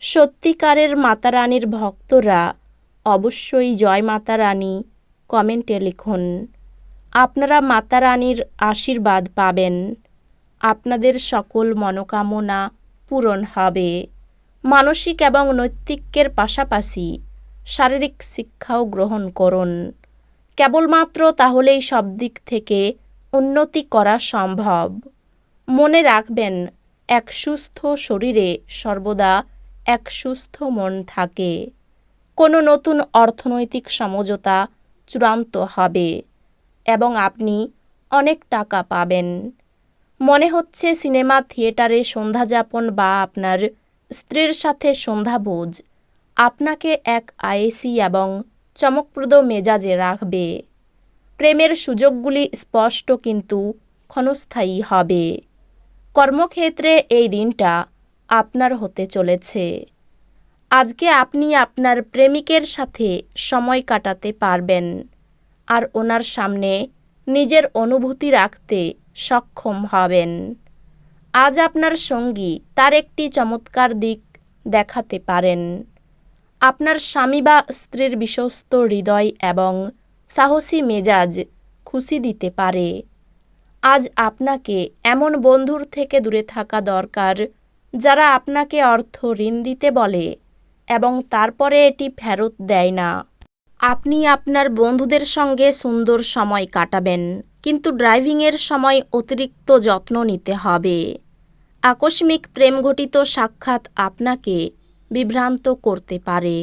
সত্যিকারের মাতারানীর ভক্তরা অবশ্যই জয় মাতারানী কমেন্টে লিখুন। আপনারা মাতারানীর আশীর্বাদ পাবেন। আপনাদের সকল মনোকামনা পূরণ হবে। মানসিক এবং নৈতিকের পাশাপাশি শারীরিক শিক্ষাও গ্রহণ করুন। কেবলমাত্র তাহলেই সব দিক থেকে উন্নতি করা সম্ভব। মনে রাখবেন, এক সুস্থ শরীরে সর্বদা এক সুস্থ মন থাকে। কোনো নতুন অর্থনৈতিক সমঝোতা চূড়ান্ত হবে এবং আপনি অনেক টাকা পাবেন। মনে হচ্ছে সিনেমা, থিয়েটারে সন্ধ্যাযাপন বা আপনার স্ত্রীর সাথে সন্ধ্যাভোজ। আপনাকে এক আয়েসি এবং চমকপ্রদ মেজাজে রাখবে। প্রেমের সুযোগগুলি স্পষ্ট কিন্তু ক্ষণস্থায়ী হবে। কর্মক্ষেত্রে এই দিনটা আপনার হতে চলেছে। আজকে আপনি আপনার প্রেমিকের সাথে সময় কাটাতে পারবেন আর ওনার সামনে নিজের অনুভূতি রাখতে সক্ষম হবেন। আজ আপনার সঙ্গী তার একটি চমৎকার দিক দেখাতে পারেন। আপনার স্বামী বা স্ত্রীর বিশ্বস্ত হৃদয় এবং সাহসী মেজাজ খুশি দিতে পারে। আজ আপনাকে এমন বন্ধুর থেকে দূরে থাকা দরকার যারা আপনাকে অর্থ ঋণ দিতে বলে এবং তারপরে এটি ফেরত দেয় না। আপনি আপনার বন্ধুদের সঙ্গে সুন্দর সময় কাটাবেন, কিন্তু ড্রাইভিংয়ের সময় অতিরিক্ত যত্ন নিতে হবে। আকস্মিক প্রেমঘটিত সাক্ষাৎ আপনাকে বিভ্রান্ত করতে পারে।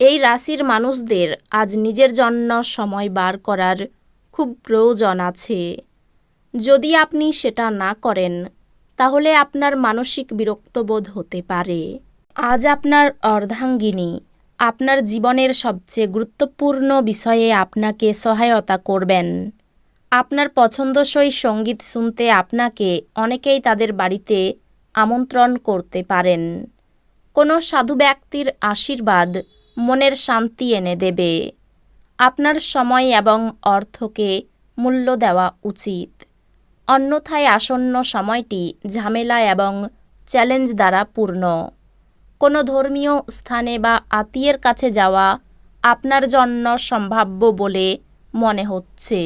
এই রাশির মানুষদের আজ নিজের জন্য সময় বার করার খুব প্রয়োজন আছে। যদি আপনি সেটা না করেন তাহলে আপনার মানসিক বিরক্তবোধ হতে পারে। আজ আপনার অর্ধাঙ্গিনী, আপনার জীবনের সবচেয়ে গুরুত্বপূর্ণ বিষয়ে আপনাকে সহায়তা করবেন। আপনার পছন্দসই সংগীত শুনতে আপনাকে অনেকেই তাদের বাড়িতে আমন্ত্রণ করতে পারেন। কোনো সাধু ব্যক্তির আশীর্বাদ মনের শান্তি এনে দেবে। আপনার সময় এবং অর্থকে মূল্য দেওয়া উচিত। অন্যথায় আসন্ন সময়টি ঝামেলা এবং চ্যালেঞ্জ দ্বারা পূর্ণ। কোনো ধর্মীয় স্থানে বা আত্মীয়ের কাছে যাওয়া আপনার জন্য সম্ভাব্য বলে মনে হচ্ছে।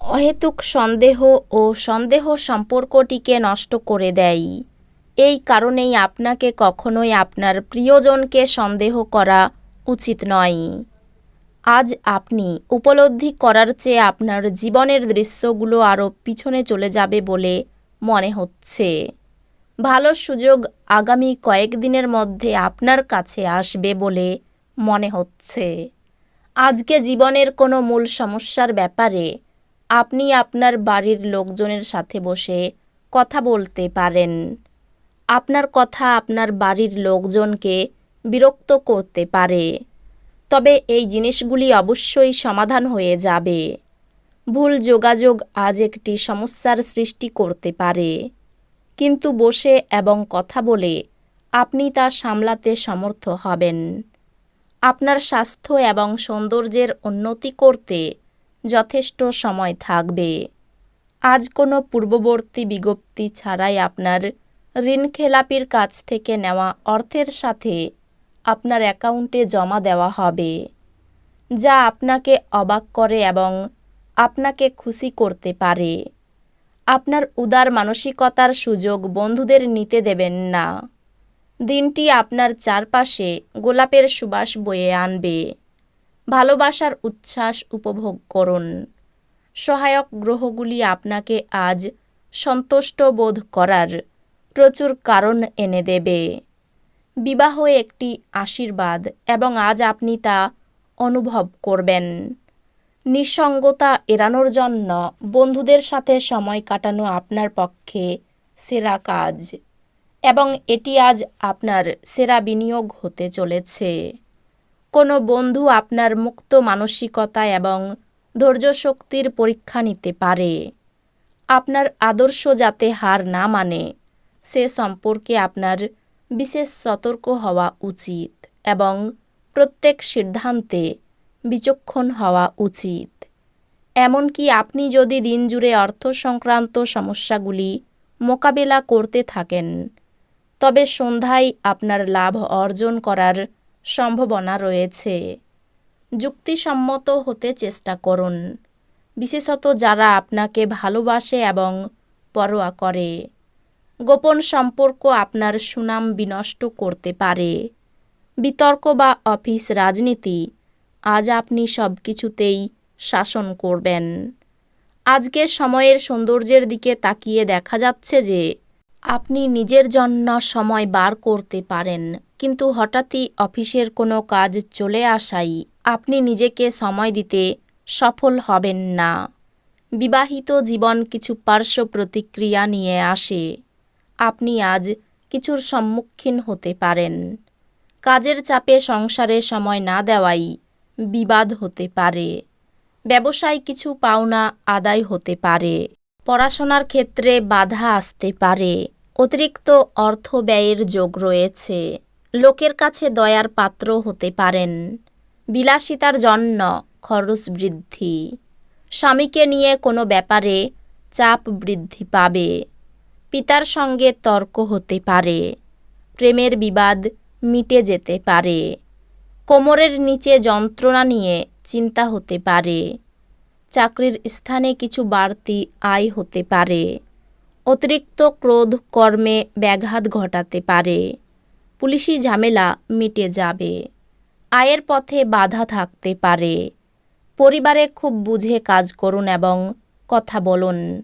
অহেতুক সন্দেহ ও সন্দেহ সম্পর্কটিকে নষ্ট করে দেয়। এই কারণেই আপনাকে কখনোই আপনার প্রিয়জনকে সন্দেহ করা উচিত নয়। আজ আপনি উপলব্ধি করার চেয়ে আপনার জীবনের দৃশ্যগুলো আরও পিছনে চলে যাবে বলে মনে হচ্ছে। ভালো সুযোগ আগামী কয়েকদিনের মধ্যে আপনার কাছে আসবে বলে মনে হচ্ছে। আজকে জীবনের কোনো মূল সমস্যার ব্যাপারে আপনি আপনার বাড়ির লোকজনের সাথে বসে কথা বলতে পারেন। আপনার কথা আপনার বাড়ির লোকজনকে বিরক্ত করতে পারে। তবে এই জিনিসগুলি অবশ্যই সমাধান হয়ে যাবে। ভুল যোগাযোগ আজ একটি সমস্যার সৃষ্টি করতে পারে। কিন্তু বসে এবং কথা বলে আপনি তা সামলাতে সমর্থ হবেন। আপনার স্বাস্থ্য এবং সৌন্দর্যের উন্নতি করতে যথেষ্ট সময় থাকবে। আজ কোনো পূর্ববর্তী বিজ্ঞপ্তি ছাড়াই আপনার ঋণখেলাপির কাছ থেকে নেওয়া অর্থের সাথে আপনার অ্যাকাউন্টে জমা দেওয়া হবে, যা আপনাকে অবাক করে এবং আপনাকে খুশি করতে পারে। আপনার উদার মানসিকতার সুযোগ বন্ধুদের নিতে দেবেন না। দিনটি আপনার চারপাশে গোলাপের সুবাস বয়ে আনবে। ভালোবাসার উচ্ছ্বাস উপভোগ করুন। সহায়ক গ্রহগুলি আপনাকে আজ সন্তুষ্ট বোধ করার প্রচুর কারণ এনে দেবে। বিবাহ একটি আশীর্বাদ এবং আজ আপনি তা অনুভব করবেন। নিঃসঙ্গতা এড়ানোর জন্য বন্ধুদের সাথে সময় কাটানো আপনার পক্ষে সেরা কাজ এবং এটি আজ আপনার সেরা বিনিয়োগ হতে চলেছে। কোনো বন্ধু আপনার মুক্ত মানসিকতা এবং ধৈর্য শক্তির পরীক্ষা নিতে পারে। আপনার আদর্শ যাতে হার না মানে সে সম্পর্কে আপনার বিশেষ সতর্ক হওয়া উচিত এবং প্রত্যেক সিদ্ধান্তে বিচক্ষণ হওয়া উচিত। এমনকি আপনি যদি দিনজুড়ে অর্থ সংক্রান্ত সমস্যাগুলি মোকাবেলা করতে থাকেন, তবে সন্ধ্যায় আপনার লাভ অর্জন করার সম্ভাবনা রয়েছে। যুক্তিসম্মত হতে চেষ্টা করুন। বিশেষত যারা আপনাকে ভালোবাসে এবং পরোয়া করে। গোপন সম্পর্ক আপনার সুনাম বিনষ্ট করতে পারে। বিতর্ক বা অফিস রাজনীতি, আজ আপনি সব কিছুতেই শাসন করবেন। আজকে সময়ের সৌন্দর্যের দিকে তাকিয়ে দেখা যাচ্ছে যে, আপনি নিজের জন্য সময় বার করতে পারেন, কিন্তু হঠাৎই অফিসের কোনো কাজ চলে আসাই আপনি নিজেকে সময় দিতে সফল হবেন না। বিবাহিত জীবন কিছু পার্শ্ব প্রতিক্রিয়া নিয়ে আসে। আপনি আজ কিছুর সম্মুখীন হতে পারেন। কাজের চাপে সংসারে সময় না দেওয়াই বিবাদ হতে পারে। ব্যবসায় কিছু পাওনা আদায় হতে পারে। পড়াশোনার ক্ষেত্রে বাধা আসতে পারে। অতিরিক্ত অর্থ ব্যয়ের যোগ রয়েছে। লোকের কাছে দয়ার পাত্র হতে পারেন। বিলাসিতার জন্য খরচ বৃদ্ধি। স্বামীকে নিয়ে কোনো ব্যাপারে চাপ বৃদ্ধি পাবে। পিতার সঙ্গে তর্ক হতে পারে। প্রেমের বিবাদ মিটে যেতে পারে। কোমরের নিচে যন্ত্রণা নিয়ে চিন্তা হতে পারে। চাকরির স্থানে কিছু বাড়তি আয় হতে পারে। অতিরিক্ত ক্রোধ কর্মে ব্যাঘাত ঘটাতে পারে। পুলিশি ঝামেলা মিটে যাবে। আয়ের পথে বাধা থাকতে পারে। পরিবারে খুব বুঝে কাজ করুন এবং কথা বলুন।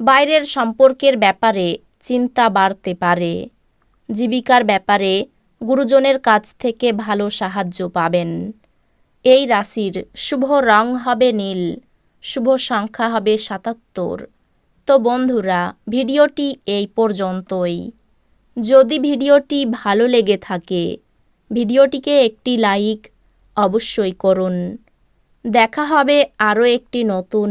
বাইরের সম্পর্কের ব্যাপারে চিন্তা বাড়তে পারে। জীবিকার ব্যাপারে গুরুজনের কাছ থেকে ভালো সাহায্য পাবেন। এই রাশির শুভ রং হবে নীল, শুভ সংখ্যা হবে সাতাত্তর। তো বন্ধুরা, ভিডিওটি এই পর্যন্তই। যদি ভিডিওটি ভালো লেগে থাকে, ভিডিওটিকে একটি লাইক অবশ্যই করুন। দেখা হবে আরও একটি নতুন